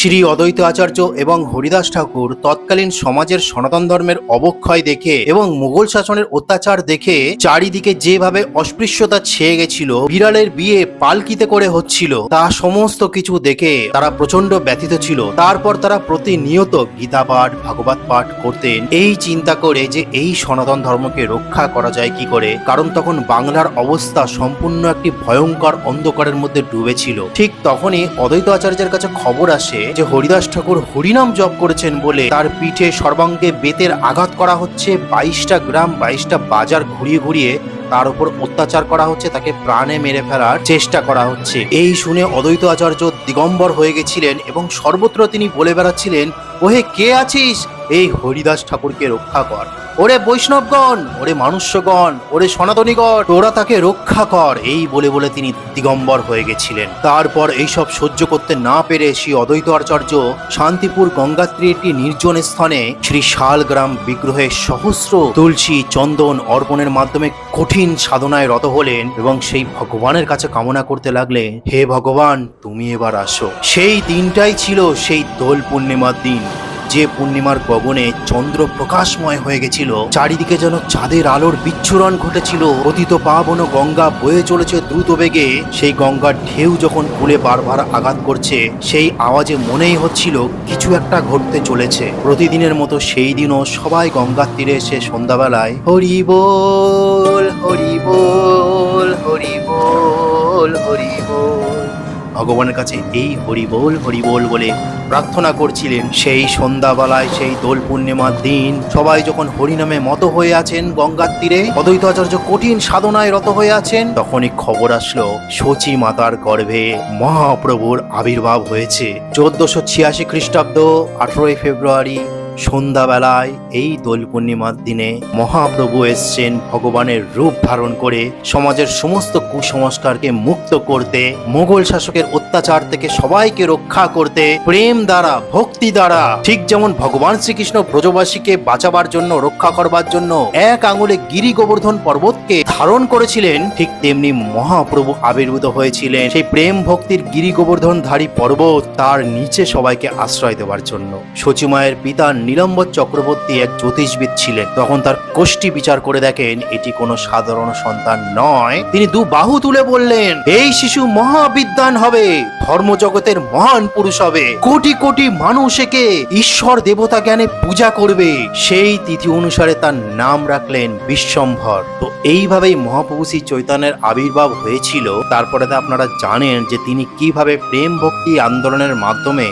শ্রী অদ্বৈত আচার্য এবং হরিদাস ঠাকুর তৎকালীন সমাজের সনাতন ধর্মের অবক্ষয় দেখে এবং মুঘল শাসনের অত্যাচার দেখে চারিদিকে যেভাবে অস্পৃশ্যতা ছেয়ে গেছিল, বিড়ালের বিয়ে পালকিতে করে হচ্ছিল, তা সমস্ত কিছু দেখে তারা প্রচণ্ড ব্যথিত ছিল। তারপর তারা প্রতিনিয়ত গীতা পাঠ, ভাগবত পাঠ করতেন। এই চিন্তা করে যে এই সনাতন ধর্মকে রক্ষা করা যায় কি করে, কারণ তখন বাংলার অবস্থা সম্পূর্ণ একটি ভয়ঙ্কর অন্ধকারের মধ্যে ডুবেছিল। ঠিক তখনই অদ্বৈত আচার্যের কাছে খবর আসে যে হরিদাস ঠাকুর হরিনাম জপ করেছেন বলে তার পিঠে সর্বাঙ্গে বেতের আঘাত করা হচ্ছে, বাইশটা গ্রাম, বাইশটা বাজার ঘুরিয়ে ঘুরিয়ে তার উপর অত্যাচার করা হচ্ছে, তাকে প্রাণে মেরে ফেলার চেষ্টা করা হচ্ছে। এই শুনে অদ্বৈত আচার্য দিগম্বর হয়ে গেছিলেন এবং সর্বত্র তিনি বলে বেড়াচ্ছিলেন ওহে কে আছিস? এই হরিদাস ঠাকুরকে রক্ষা কর। ওরে বৈষ্ণবগণ, ওরে মানুষ্যগণ, ওরে সনাতনীগণ, তোরা তাকে রক্ষা কর। এই বলে বলে তিনি দিগম্বর হয়ে গেছিলেন। তারপর এইসব সহ্য করতে না পেরে শ্রী অদ্বৈত আচার্য শান্তিপুর গঙ্গাত্রী একটি নির্জন স্থানে শ্রী শালগ্রাম বিগ্রহে সহস্র তুলসী চন্দন অর্পণের মাধ্যমে কঠিন সাধনায় রত হলেন এবং সেই ভগবানের কাছে কামনা করতে লাগলেন, হে ভগবান, তুমি এবার আসো। সেই দিনটাই ছিল সেই দোল পূর্ণিমার দিন। যে পূর্ণিমার গগনে চন্দ্র প্রকাশময় হয়ে গেছিল, চারিদিকে যেন চাঁদের আলোর বিচ্ছুরণ ঘটেছিল। অতীত পাবন গঙ্গা বয়ে চলেছে দ্রুত বেগে। সেই গঙ্গার ঢেউ যখন কুলে বারবার আঘাত করছে, সেই আওয়াজে মনেই হচ্ছিল কিছু একটা ঘটতে চলেছে। প্রতিদিনের মতো সেই দিনও সবাই গঙ্গার তীরে এসে সন্ধ্যাবেলায়, হরি বল হরি বল হরি বল হরি বল। ভগবানের কাছে, এই হরিবোল হরিবোল বলে প্রার্থনা করছিলেন। সেই সন্ধ্যাবেলায়, সেই দোল পূর্ণিমার দিন, সবাই যখন হরিনামে মত হয়ে আছেন গঙ্গার তীরে, অদ্বৈত আচার্য কঠিন সাধনায় রত হয়ে আছেন, তখনই খবর আসলো সচী মাতার গর্ভে মহাপ্রভুর আবির্ভাব হয়েছে। চোদ্দশো ছিয়াশি খ্রিস্টাব্দ, আঠারোই ফেব্রুয়ারি সন্ধ্যাবেলায় এই দোল পূর্ণিমার দিনে মহাপ্রভু এসছেন ভগবানের রূপ ধারণ করে সমাজের সমস্ত কুসংস্কারকে মুক্ত করতে, মোগল শাসকের অত্যাচার থেকে সবাইকে রক্ষা করতে, প্রেম দ্বারা, ভক্তি দ্বারা, ঠিক যেমন ভগবান শ্রীকৃষ্ণ ব্রজবাসীকে বাঁচাবার জন্য, রক্ষা করবার জন্য এক আঙুলে গিরি গোবর্ধন পর্বতকে ধারণ করেছিলেন, ঠিক তেমনি মহাপ্রভু আবির্ভূত হয়েছিলেন। সেই প্রেম ভক্তির গিরি গোবর্ধনধারী পর্বত তার নিচে সবাইকে আশ্রয় দেওয়ার জন্য। সচিমায়ের পিতা নীলম্বর চক্রবর্তী এক জ্যোতিষবিদ ছিলেন। তখন তার কোষ্ঠী বিচার করে দেখেন, এটি কোনো সাধারণ সন্তান নয়। তিনি দু বাহু তুলে বললেন, এই শিশু মহাবিদ্যান হবে, ধর্মজগতের মহান পুরুষ হবে। কোটি কোটি মানুষ একে ঈশ্বর দেবতা জ্ঞানে পূজা করবে। সেই তিথি অনুসারে তার নাম রাখলেন বিশ্বম্ভর। তো এইভাবেই মহাপ্রভু শ্রী চৈতন্যের আবির্ভাব হয়েছিল। তারপরে তো আপনারা জানেন যে তিনি কীভাবে প্রেম ভক্তি আন্দোলনের মাধ্যমে